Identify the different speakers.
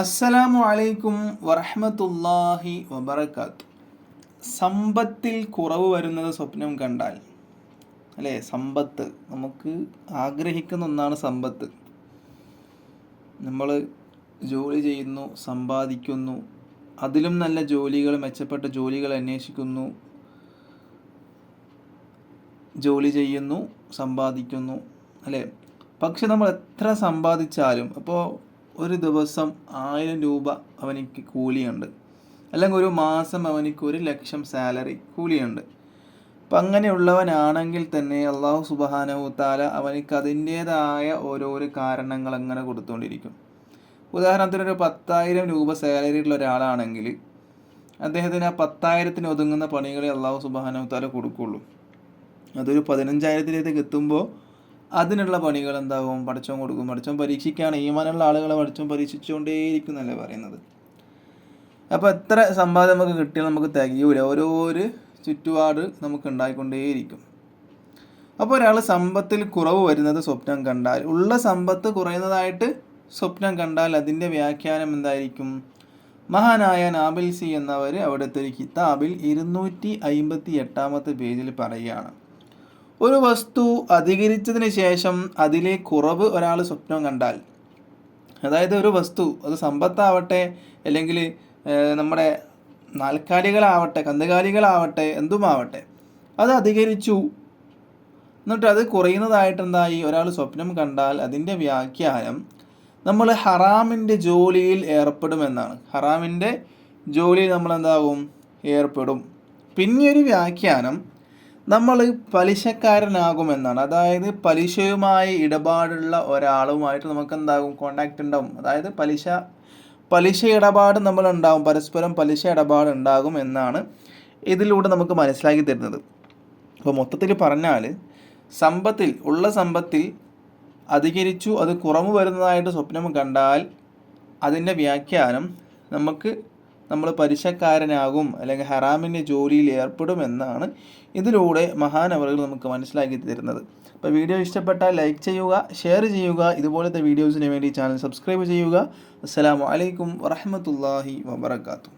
Speaker 1: അസ്സലാമു അലൈക്കും വറഹമത്തല്ലാഹി വബർക്കാത്തു സമ്പത്തിൽ കുറവ് വരുന്നത് സ്വപ്നം കണ്ടാൽ അല്ലേ? സമ്പത്ത് നമുക്ക് ആഗ്രഹിക്കുന്ന ഒന്നാണ് സമ്പത്ത്. നമ്മൾ ജോലി ചെയ്യുന്നു സമ്പാദിക്കുന്നു അതിലും നല്ല ജോലികൾ മെച്ചപ്പെട്ട ജോലികൾ അന്വേഷിക്കുന്നു ജോലി ചെയ്യുന്നു സമ്പാദിക്കുന്നു അല്ലേ? പക്ഷെ നമ്മൾ എത്ര സമ്പാദിച്ചാലും അപ്പോൾ ഒരു ദിവസം ആയിരം രൂപ അവനിക്ക് കൂലിയുണ്ട്. അല്ലെങ്കിൽ ഒരു മാസം അവനിക്ക് ഒരു ലക്ഷം സാലറി കൂലിയുണ്ട്. അപ്പം അങ്ങനെയുള്ളവനാണെങ്കിൽ തന്നെ അള്ളാഹു സുബഹാനവു താല അവനിക്ക് അതിന്റേതായ ഓരോരോ കാരണങ്ങൾ അങ്ങനെ കൊടുത്തുകൊണ്ടിരിക്കും. ഉദാഹരണത്തിന് ഒരു പത്തായിരം രൂപ സാലറി ഉള്ള ഒരാളാണെങ്കിൽ അദ്ദേഹത്തിന് ആ പത്തായിരത്തിന് ഒതുങ്ങുന്ന പണികളെ അള്ളാഹു സുബഹാനവു താല കൊടുക്കുള്ളൂ. അതൊരു പതിനഞ്ചായിരത്തിലേക്ക് എത്തുമ്പോൾ അതിനുള്ള പണികൾ എന്താകും പഠിച്ചോൻ കൊടുക്കും. പഠിച്ചോൻ പരീക്ഷിക്കുകയാണ്. ഈമാനുള്ള ആളുകളെ പഠിച്ചോൻ പരീക്ഷിച്ചുകൊണ്ടേയിരിക്കും എന്നല്ലേ പറയുന്നത്. അപ്പോൾ എത്ര സമ്പാദ്യം നമുക്ക് കിട്ടിയാൽ നമുക്ക് തികയൂല. ഓരോരു ചുറ്റുപാട് നമുക്ക് ഉണ്ടായിക്കൊണ്ടേയിരിക്കും. അപ്പോൾ ഒരാൾ സമ്പത്തിൽ കുറവ് വരുന്നത് സ്വപ്നം കണ്ടാൽ ഉള്ള സമ്പത്ത് കുറയുന്നതായിട്ട് സ്വപ്നം കണ്ടാൽ അതിന്റെ വ്യാഖ്യാനം എന്തായിരിക്കും? മഹാനായ നാബിൽ സി എന്നവർ അവിടുത്തെ ഒരു കിതാബിൽ ഇരുന്നൂറ്റി അയിമ്പത്തി എട്ടാമത്തെ പേജിൽ പറയുകയാണ്. ഒരു വസ്തു അധികരിച്ചതിന് ശേഷം അതിലെ കുറവ് ഒരാൾ സ്വപ്നം കണ്ടാൽ. അതായത് ഒരു വസ്തു അത് സമ്പത്താവട്ടെ അല്ലെങ്കിൽ നമ്മുടെ നാൽക്കാലികളാവട്ടെ കന്നുകാലികളാവട്ടെ എന്തുമാവട്ടെ അത് അധികരിച്ചു. എന്നിട്ട് അത് കുറയുന്നതായിട്ട് എന്തായി? ഒരാൾ സ്വപ്നം കണ്ടാൽ അതിന്റെ വ്യാഖ്യാനം നമ്മൾ ഹറാമിന്റെ ജോലിയിൽ ഏർപ്പെടുമെന്നാണ്. ഹറാമിന്റെ ജോലിയിൽ നമ്മൾ എന്താകും? ഏർപ്പെടും. പിന്നെ ഒരു വ്യാഖ്യാനം നമ്മൾ പലിശക്കാരനാകുമെന്നാണ്. അതായത് പലിശയുമായി ഇടപാടുള്ള ഒരാളുമായിട്ട് നമുക്ക് എന്താകും കോണ്ടാക്റ്റ് ഉണ്ടാവും. അതായത് പലിശ പലിശ ഇടപാട് നമ്മൾ ഉണ്ടാകും പരസ്പരം പലിശ ഇടപാട് ഉണ്ടാകും എന്നാണ് ഇതിലൂടെ നമുക്ക് മനസ്സിലാക്കി തരുന്നത്. അപ്പോൾ മൊത്തത്തിൽ പറഞ്ഞാൽ സമ്പത്തിൽ ഉള്ള സമ്പത്തിൽ അധികരിച്ചു അത് കുറവ് വരുന്നതായിട്ട് സ്വപ്നം കണ്ടാൽ അതിന്റെ വ്യാഖ്യാനം നമുക്ക് നമ്മൾ പലിശക്കാരനാകും അല്ലെങ്കിൽ ഹറാമിന്റെ ജോലിയിൽ ഏർപ്പെടുമെന്നാണ് ഇതിലൂടെ മഹാനവറുകൾ നമുക്ക് മനസ്സിലാക്കി തരുന്നത്. അപ്പോൾ വീഡിയോ ഇഷ്ടപ്പെട്ടാൽ ലൈക്ക് ചെയ്യുക ഷെയർ ചെയ്യുക ഇതുപോലത്തെ വീഡിയോസിന് വേണ്ടി ചാനൽ സബ്സ്ക്രൈബ് ചെയ്യുക. അസ്സാം വലൈക്കും വറഹമത്തല്ലാഹി വബർക്കാത്തു